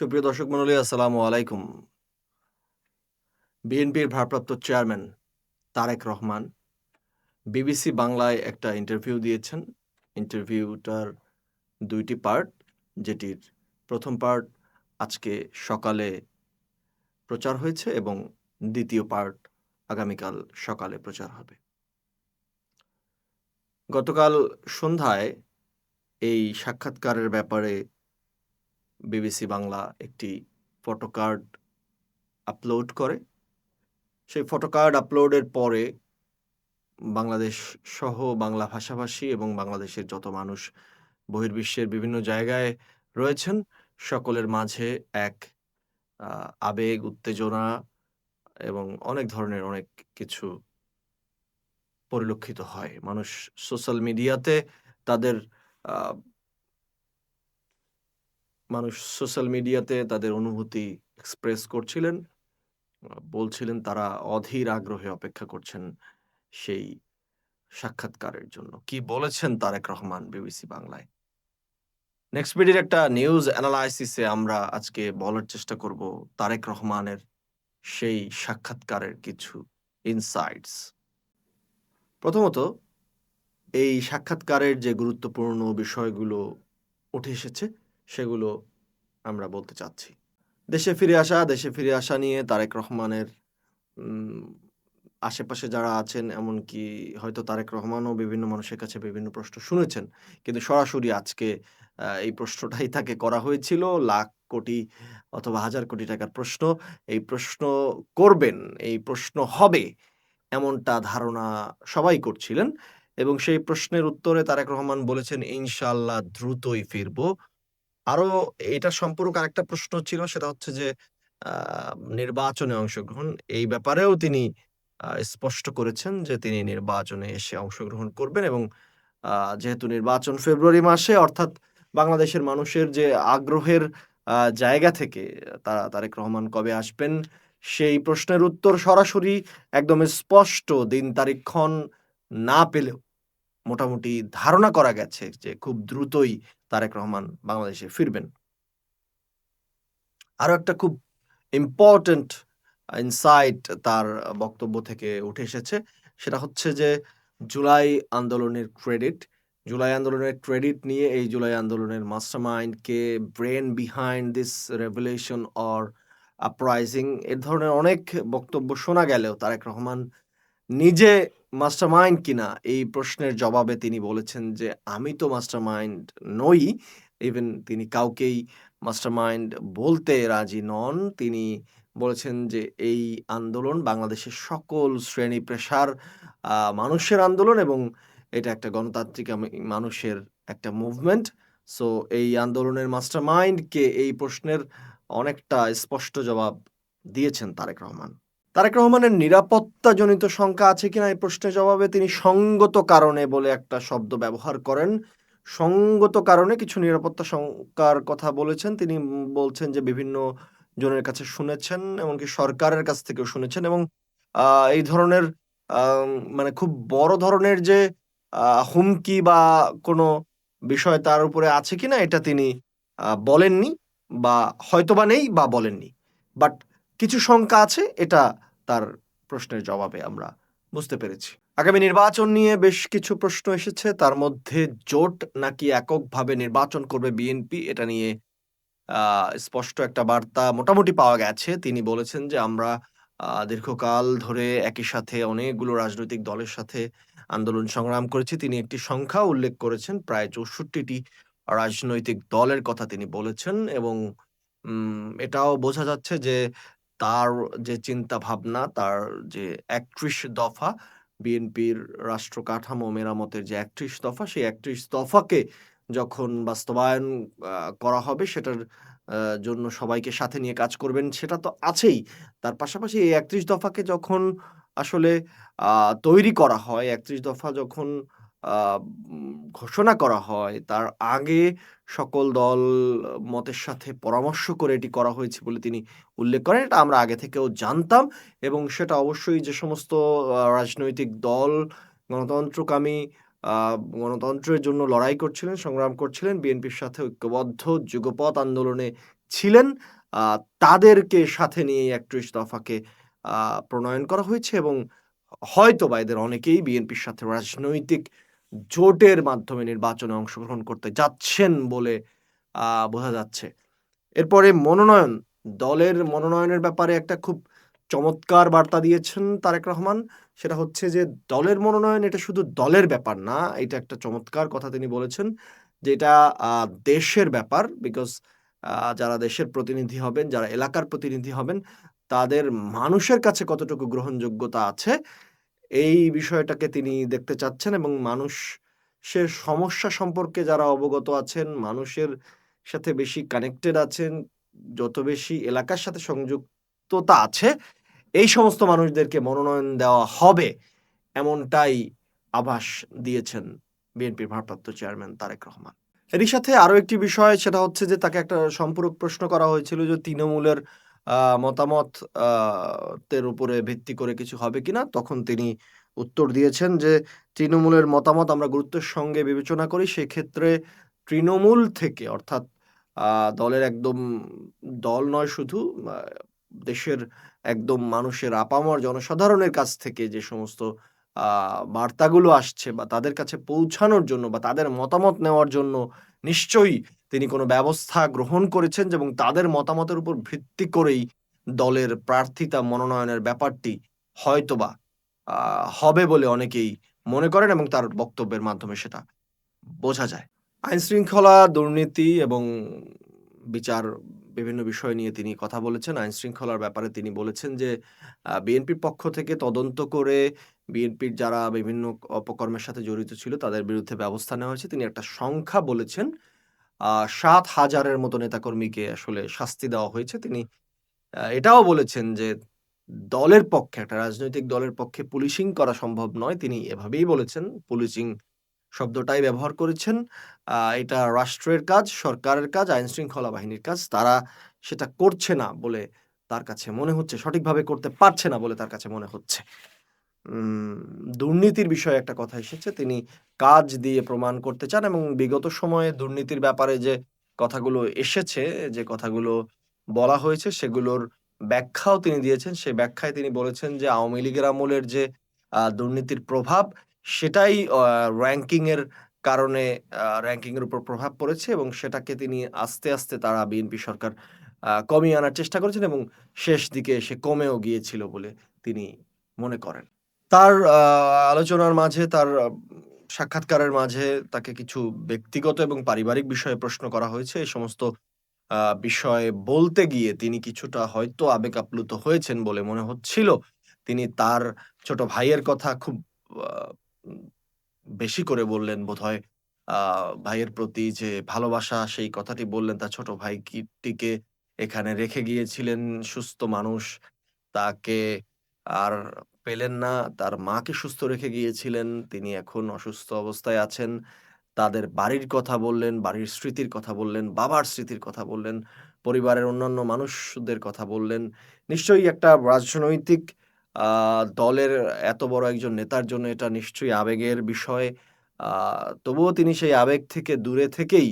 সুপ্রিয় দর্শক মণ্ডলী আসসালামু আলাইকুম। বিএনপির ভারপ্রাপ্ত চেয়ারম্যান তারেক রহমান বিবিসি বাংলায় একটা ইন্টারভিউ দিয়েছেন। ইন্টারভিউটার দুইটি পার্ট, যেটির প্রথম পার্ট আজকে সকালে প্রচার হয়েছে এবং দ্বিতীয় পার্ট আগামীকাল সকালে প্রচার হবে। গতকাল সন্ধ্যায় এই সাক্ষাৎকারের ব্যাপারে বিবিসি বাংলা একটি ফটো কার্ড আপলোড করে। সেই ফটো কার্ড আপলোডের পরে বাংলাদেশ সহ বাংলা ভাষাভাষী এবং বাংলাদেশের যত মানুষ বহির্বিশ্বের বিভিন্ন জায়গায় রয়েছেন, সকলের মাঝে এক আবেগ, উত্তেজনা এবং অনেক ধরনের অনেক কিছু পরিলক্ষিত হয়। মানুষ সোশ্যাল মিডিয়াতে তাদের মানুষ সোশ্যাল মিডিয়াতে তাদের অনুভূতি এক্সপ্রেস করছিলেন। বলছিলেন তারা অধীর আগ্রহে অপেক্ষা করছেন সেই সাক্ষাৎকারের জন্য। কি বলেছেন তারেক রহমান বিবিসি বাংলায়? নেক্সট বিডির একটা নিউজ এনালাইসিস এ আমরা আজকে বলার চেষ্টা করব তারেক রহমানের সেই সাক্ষাৎকারের কিছু ইনসাইটস। প্রথমত এই সাক্ষাৎকারের যে গুরুত্বপূর্ণ বিষয়গুলো উঠে এসেছে, সেগুলো আমরা বলতে চাচ্ছি। দেশে ফিরে আসা, দেশে ফিরে আসা নিয়ে তারেক রহমানের আশেপাশে যারা আছেন এমনকি হয়তো তারেক রহমানও বিভিন্ন মানুষের কাছে বিভিন্ন প্রশ্ন শুনেছেন। কিন্তু সরাসরি আজকে এই প্রশ্নটাই তাকে করা হয়েছিল। লাখ কোটি অথবা হাজার কোটি টাকার প্রশ্ন। এই প্রশ্ন করবেন, এই প্রশ্ন হবে এমনটা ধারণা সবাই করছিলেন এবং সেই প্রশ্নের উত্তরে তারেক রহমান বলেছেন, ইনশাল্লাহ দ্রুতই ফিরবো।" আরও এটা সম্পর্ক আরেকটা প্রশ্ন ছিল, সেটা হচ্ছে যে নির্বাচনে অংশগ্রহণ। এই ব্যাপারেও তিনি স্পষ্ট করেছেন যে তিনি নির্বাচনে এসে অংশগ্রহণ করবেন এবং যেহেতু নির্বাচন ফেব্রুয়ারি মাসে, অর্থাৎ বাংলাদেশের মানুষের যে আগ্রহের জায়গা থেকে তারা তারেক রহমান কবে আসবেন, সেই প্রশ্নের উত্তর সরাসরি একদম স্পষ্ট দিন তারিখক্ষণ না পেলেও মোটামুটি ধারণা করা গেছে যে খুব দ্রুতই তারেক রহমান বাংলাদেশে ফিরবেন। আরও একটা খুব ইম্পোর্টেন্ট ইনসাইট তার বক্তব্য থেকে উঠে এসেছে। সেটা হচ্ছে যে জুলাই আন্দোলনের ক্রেডিট। জুলাই আন্দোলনের ক্রেডিট নিয়ে এই জুলাই আন্দোলনের mastermind K, brain behind this revolution or uprising এর ধরনের অনেক বক্তব্য শোনা গেলেও তারেক রহমান নিজে মাস্টারমাইন্ড কিনা এই প্রশ্নের জবাবে তিনি বলেছেন যে, "আমি তো মাস্টারমাইন্ড নই।" ইভেন তিনি কাউকেই মাস্টারমাইন্ড বলতে রাজি নন। তিনি বলেছেন যে, "এই আন্দোলন বাংলাদেশের সকল শ্রেণি পেশার মানুষের আন্দোলন এবং এটা একটা গণতান্ত্রিক মানুষের একটা মুভমেন্ট। সো এই আন্দোলনের মাস্টারমাইন্ড কে?" এই প্রশ্নের অনেকটা স্পষ্ট জবাব দিয়েছেন তারেক রহমান। তারেক রহমানের নিরাপত্তাজনিত শঙ্কা আছে কিনা এই প্রশ্নের জবাবে তিনি সঙ্গত কারণে বলে একটা শব্দ ব্যবহার করেন। সঙ্গত কারণে কিছু নিরাপত্তা শঙ্কার কথা বলেছেন। তিনি বলছেন যে বিভিন্ন জনের কাছে শুনেছেন, এমনকি সরকারের কাছ থেকেও শুনেছেন এবং এই ধরনের মানে খুব বড় ধরনের যে হুমকি বা কোনো বিষয় তার উপরে আছে কিনা এটা তিনি বলেননি বা হয়তোবা নেই বা বলেননি। বাট কিছু শঙ্কা আছে এটা তার প্রশ্নের জবাবে আমরা বুঝতে পেরেছি। আগামী নির্বাচন নিয়ে বেশ কিছু প্রশ্ন এসেছে। তার মধ্যে জোট নাকি এককভাবে নির্বাচন করবে বিএনপি এটা নিয়ে স্পষ্ট একটা বার্তা মোটামুটি পাওয়া গেছে। তিনি বলেছেন যে, "আমরা দীর্ঘকাল ধরে একই সাথে অনেকগুলো রাজনৈতিক দলের সাথে আন্দোলন সংগ্রাম করেছি।" তিনি একটি সংখ্যা উল্লেখ করেছেন। প্রায় ৬৪ টি রাজনৈতিক দলের কথা তিনি বলেছেন এবং এটাও বোঝা যাচ্ছে যে তার যে চিন্তা ভাবনা, তার যে ৩১ দফা বিএনপির রাষ্ট্র কাঠামো মেরামতের যে ৩১ দফা, সেই ৩১ দফাকে যখন বাস্তবায়ন করা হবে সেটার জন্য সবাইকে সাথে নিয়ে কাজ করবেন সেটা তো আছেই। তার পাশাপাশি এই ৩১ দফাকে যখন আসলে তৈরি করা হয়, ৩১ দফা যখন ঘোষণা করা হয়, তার আগে সকল দল মতের সাথে পরামর্শ করে এটি করা হয়েছে বলে তিনি উল্লেখ করেন। এটা আমরা আগে থেকেও জানতাম এবং সেটা অবশ্যই যে সমস্ত রাজনৈতিক দল গণতন্ত্রকামী গণতন্ত্রের জন্য লড়াই করছিলেন, সংগ্রাম করছিলেন, বিএনপির সাথে ঐক্যবদ্ধ যুগপৎ আন্দোলনে ছিলেন তাদেরকে সাথে নিয়ে ৩১ দফাকে প্রণয়ন করা হয়েছে এবং হয়তোবা এদের অনেকেই বিএনপির সাথে রাজনৈতিক জোটের মাধ্যমে নির্বাচনে অংশগ্রহণ করতে যাচ্ছেন বলে বোঝা যাচ্ছে। এরপরে মনোনয়ন, দলের মনোনয়নের ব্যাপারে একটা খুব চমৎকার বার্তা দিয়েছেন তারেক রহমান। সেটা হচ্ছে যে দলের মনোনয়ন এটা শুধু দলের ব্যাপার না। এটা একটা চমৎকার কথা তিনি বলেছেন যে এটা দেশের ব্যাপার। বিকজ যারা দেশের প্রতিনিধি হবেন, যারা এলাকার প্রতিনিধি হবেন, তাদের মানুষের কাছে কতটুকু গ্রহণযোগ্যতা আছে, এই বিষয়টাকে তিনি দেখতে চাচ্ছেন এবং মানুষের সমস্যা সম্পর্কে যারা অবগত আছেন, মানুষের সাথে বেশি কানেক্টেড আছেন, যত বেশি এলাকার সাথে সংযুক্ততা আছে, এই সমস্ত মানুষদেরকে মনোনয়ন দেওয়া হবে, এমনটাই আভাস দিয়েছেন বিএনপির ভারপ্রাপ্ত চেয়ারম্যান তারেক রহমান। এরই সাথে আরও একটি বিষয় সেটা হচ্ছে যে তাকে একটা সম্পূরক প্রশ্ন করা হয়েছিল যে তৃণমূলের মতামত তের উপরে ভিত্তি করে কিছু হবে কিনা? তখন তিনি উত্তর দিয়েছেন যে, "তৃণমূলের মতামত আমরা গুরুত্বের সঙ্গে বিবেচনা করি। সেক্ষেত্রে তৃণমূল থেকে অর্থাৎ দলের একদম দল নয় শুধু দেশের একদম মানুষের আপামর জনসাধারণের কাছ থেকে যে সমস্ত বার্তাগুলো আসছে বা তাদের কাছে পৌঁছানোর জন্য বা তাদের মতামত নেওয়ার জন্য নিশ্চয়ই তিনি কোনো ব্যবস্থা গ্রহণ করেছেন এবং তাদের মতামতের উপর ভিত্তি করেই দলের প্রার্থিতা মনোনয়নের ব্যাপারটি হয়তোবা হবে বলে অনেকেই মনে করেন এবং তার বক্তব্যের মাধ্যমে সেটা বোঝা যায়। আইনশৃঙ্খলা, দুর্নীতি এবং বিচার বিভিন্ন বিষয় নিয়ে তিনি কথা বলেছেন। আইনশৃঙ্খলার ব্যাপারে তিনি বলেছেন যে, বিএনপির পক্ষ থেকে তদন্ত করে বিএনপির যারা বিভিন্ন অপকর্মের সাথে জড়িত ছিল তাদের বিরুদ্ধে ব্যবস্থা নেওয়া হয়েছে। তিনি একটা সংখ্যা বলেছেন। ৭,০০০ এর মতো নেতাকর্মীকে আসলে শাস্তি দেওয়া হয়েছে। তিনি এটাও বলেছেন যে, দলের পক্ষে একটা রাজনৈতিক দলের পক্ষে পুলিশিং করা সম্ভব নয়। তিনি এভাবেই বলেছেন। পুলিশিং শব্দটাই ব্যবহার করেছেন। এটা রাষ্ট্রের কাজ, সরকারের কাজ, আইনশৃঙ্খলা বাহিনীর কাজ। তারা সেটা করছে না বলে তার কাছে মনে হচ্ছে। সঠিকভাবে করতে পারছে না বলে তার কাছে মনে হচ্ছে। দুর্নীতির বিষয়ে একটা কথা এসেছে। তিনি কাজ দিয়ে প্রমাণ করতে চান এবং বিগত সময়ে দুর্নীতির ব্যাপারে যে কথাগুলো এসেছে, যে কথাগুলো বলা হয়েছে সেগুলোর ব্যাখ্যাও তিনি দিয়েছেন। সেই ব্যাখ্যায় তিনি বলেছেন যে, আওয়ামী লীগের আমলের যে দুর্নীতির প্রভাব সেটাই অ র‍্যাংকিং এর কারণে আ র‍্যাংকিং এর উপর প্রভাব পড়েছে এবং সেটাকে তিনি আস্তে, আস্তে তারা বিএনপি সরকার কমিয়ে আনার চেষ্টা করেছেন এবং শেষ দিকে এসে কমেও গিয়েছিল বলে তিনি মনে করেন। তার আলোচনার মাঝে, তার সাক্ষাৎকারের মাঝে তাকে কিছু ব্যক্তিগত এবং পারিবারিক বিষয়ে প্রশ্ন করা হয়েছে। এই সমস্ত বিষয়ে বলতে গিয়ে তিনি কিছুটা হয়তো আবেগ আপ্লুত হয়েছেন বলে মনে হচ্ছিল। তিনি তার ছোট ভাইয়ের কথা খুব বেশি করে বললেন বোধহয়। আ, ভাইয়ের প্রতি যে ভালোবাসা, সেই কথাটি বললেন তার ছোট ভাইটিকে এখানে রেখে গিয়েছিলেন, সুস্থ মানুষ। তাকে আর পেলেন না। তার মাকে সুস্থ রেখে গিয়েছিলেন। তিনি এখন অসুস্থ অবস্থায় আছেন। তাদের বাড়ির কথা বললেন, বাড়ির স্মৃতির কথা বললেন, বাবার স্মৃতির কথা বললেন, পরিবারের অন্যান্য মানুষদের কথা বললেন। নিশ্চয়ই একটা রাজনৈতিক দলের এত বড় একজন নেতার জন্য এটা নিশ্চয়ই আবেগের বিষয়। তবুও তিনি সেই আবেগ থেকে দূরে থেকেই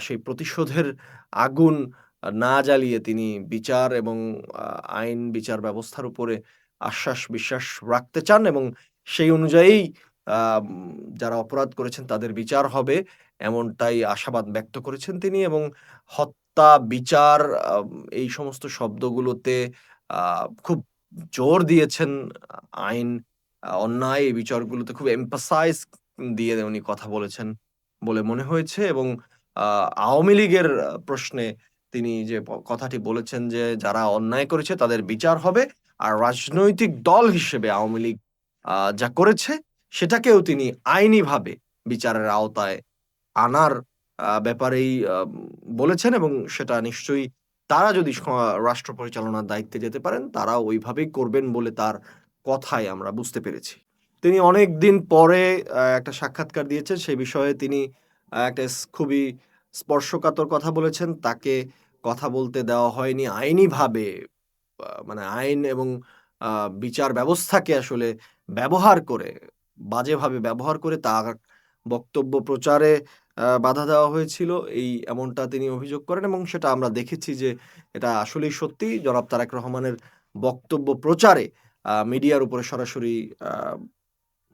সেই প্রতিশোধের আগুন না জ্বালিয়ে তিনি বিচার এবং আইন বিচার ব্যবস্থার উপরে আশ্বাস বিশ্বাস রাখতে চান এবং সেই অনুযায়ী যারা অপরাধ করেছেন তাদের বিচার হবে এমনটাই আশাবাদ ব্যক্ত করেছেন তিনি এবং হত্যা, বিচার এই সমস্ত শব্দগুলোতে খুব জোর দিয়েছেন। আইন, অন্যায় এই বিচারগুলোতে খুব এম্পাসাইজ দিয়ে উনি কথা বলেছেন বলে মনে হয়েছে এবং আওয়ামী লীগের প্রশ্নে তিনি যে কথাটি বলেছেন যে, যারা অন্যায় করেছে তাদের বিচার হবে। আর রাজনৈতিক দল হিসেবে আওয়ামী লীগ যা করেছে, সেটাকেও তিনি আইনিভাবে বিচারের আওতায় আনার ব্যাপারেই বলেছেন এবং সেটা নিশ্চয়ই তারা যদি রাষ্ট্র পরিচালনার দায়িত্বে যেতে পারেন তারা ওইভাবেই করবেন বলে তার কথায় আমরা বুঝতে পেরেছি। তিনি অনেকদিন পরে একটা সাক্ষাৎকার দিয়েছেন। সেই বিষয়ে তিনি একটা খুবই স্পর্শকাতর কথা বলেছেন। তাকে কথা বলতে দেওয়া হয়নি, আইনিভাবে। মানে আইন এবং বিচার ব্যবস্থাকে আসলে ব্যবহার করে, বাজেভাবে ব্যবহার করে তার বক্তব্য প্রচারে বাধা দেওয়া হয়েছিল এই এমনটা তিনি অভিযোগ করেন এবং সেটা আমরা দেখেছি যে এটা আসলেই সত্যি জনাব তারেক রহমানের বক্তব্য প্রচারে মিডিয়ার উপরে সরাসরি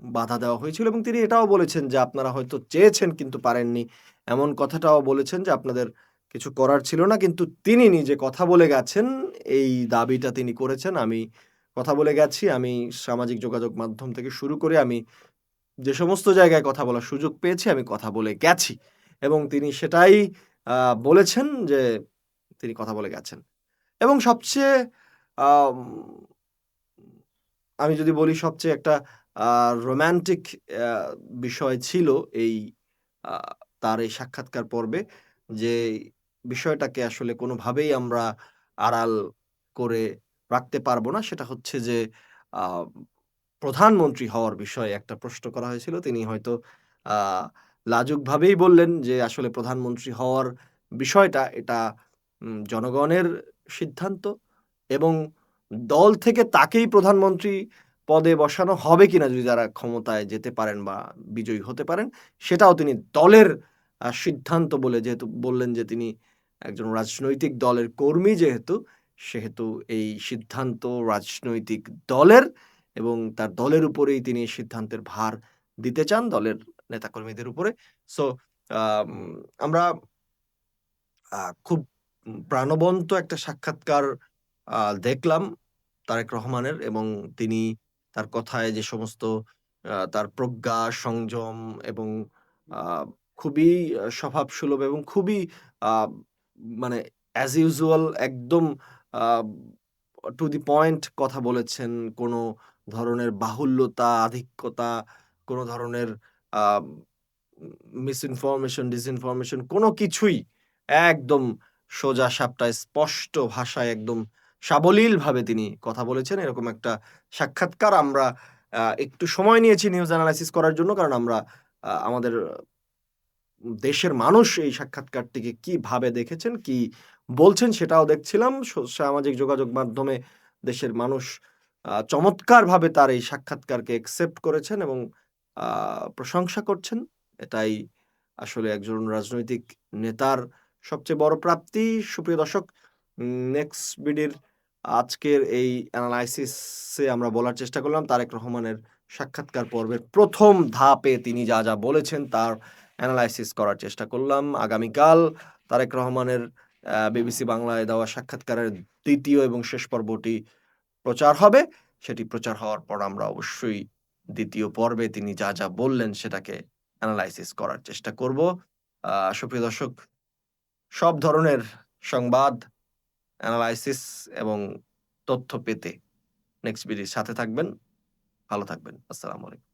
বাধা দেওয়া হয়েছিল এবং তিনি এটাও বলেছেন যে আপনারা হয়তো চেয়েছেন কিন্তু পারেননি। এমন কথাটাও বলেছেন যে আপনাদের কিছু করার ছিল না। কিন্তু তিনি নিজে কথা বলে গেছেন। এই দাবিটা তিনি করেছেন। আমি কথা বলে গেছি। আমি সামাজিক যোগাযোগ মাধ্যম থেকে শুরু করে আমি যে সমস্ত জায়গায় কথা বলার সুযোগ পেয়েছি, আমি কথা বলে গেছি। এবং তিনি সেটাই বলেছেন যে তিনি কথা বলে গেছেন। এবং সবচেয়ে, আমি যদি বলি সবচেয়ে একটা, আ রোমান্টিক বিষয় ছিল এই তার এই সাক্ষাৎকার পর্বে যে বিষয়টাকে আসলে কোনোভাবেই আমরা আড়াল করে রাখতে পারব না। সেটা হচ্ছে যে প্রধানমন্ত্রী হওয়ার বিষয়ে একটা প্রশ্ন করা হয়েছিল। তিনি হয়তো লাজুকভাবেই বললেন যে আসলে প্রধানমন্ত্রী হওয়ার বিষয়টা এটা জনগণের সিদ্ধান্ত এবং দল থেকে তাকেই প্রধানমন্ত্রী পদে বসানো হবে কিনা যদি তারা ক্ষমতায় যেতে পারেন বা বিজয়ী হতে পারেন, সেটাও তিনি দলের সিদ্ধান্ত বলে যেহেতু বললেন যে তিনি একজন রাজনৈতিক দলের কর্মী যেহেতু, সেহেতু এই সিদ্ধান্ত রাজনৈতিক দলের এবং তার দলের উপরেই তিনি সিদ্ধান্তের ভার দিতে চান দলের নেতাকর্মীদের উপরে। সো আমরা খুব প্রাণবন্ত একটা সাক্ষাৎকার দেখলাম তারেক রহমানের এবং তিনি তার কথায় যে সমস্ত তার প্রজ্ঞা, সংযম এবং খুবই আ স্বভাবসুলভ এবং খুবই মানে অ্যাজ ইউজুয়াল একদম টু দি পয়েন্ট কথা বলেছেন। কোনো ধরনের বাহুল্যতা, আধিক্যতা, কোনো ধরনের মিসইনফরমেশন, ডিসইনফরমেশন কোনো কিছুই একদম সোজা সাপটা স্পষ্ট ভাষায় একদম সাবলীলভাবে তিনি কথা বলেছেন। এরকম একটা সাক্ষাৎকার আমরা একটু সময় নিয়েছি নিউজ এনালাইসিস করার জন্য। কারণ আমরা আমাদের দেশের মানুষ এই সাক্ষাৎকারটিকে কীভাবে দেখেছেন, কি বলছেন সেটাও দেখছিলাম। সামাজিক যোগাযোগ মাধ্যমে দেশের মানুষ চমৎকারভাবে তার এই সাক্ষাৎকারকে অ্যাকসেপ্ট করেছেন এবং প্রশংসা করছেন। এটাই আসলে একজন রাজনৈতিক নেতার সবচেয়ে বড় প্রাপ্তি। সুপ্রিয় দর্শক, নেক্সট বিডির আজকের এই এনালাইসিসে আমরা বলার চেষ্টা করলাম তারেক রহমানের সাক্ষাৎকার পর্বের প্রথম ধাপে তিনি যা, যা বলেছেন তার এনালাইসিস করার চেষ্টা করলাম। আগামীকাল তারেক রহমানের বিবিসি বাংলায় দেওয়া সাক্ষাৎকারের দ্বিতীয় এবং শেষ পর্বটি প্রচার হবে। সেটি প্রচার হওয়ার পর আমরা অবশ্যই দ্বিতীয় পর্বে তিনি যা, যা বললেন সেটাকে অ্যানালাইসিস করার চেষ্টা করব। সুপ্রিয় দর্শক, সব ধরনের সংবাদ, অ্যানালাইসিস এবং তথ্য পেতে নেক্সট বিডির সাথে থাকবেন। ভালো থাকবেন। আসসালামু আলাইকুম।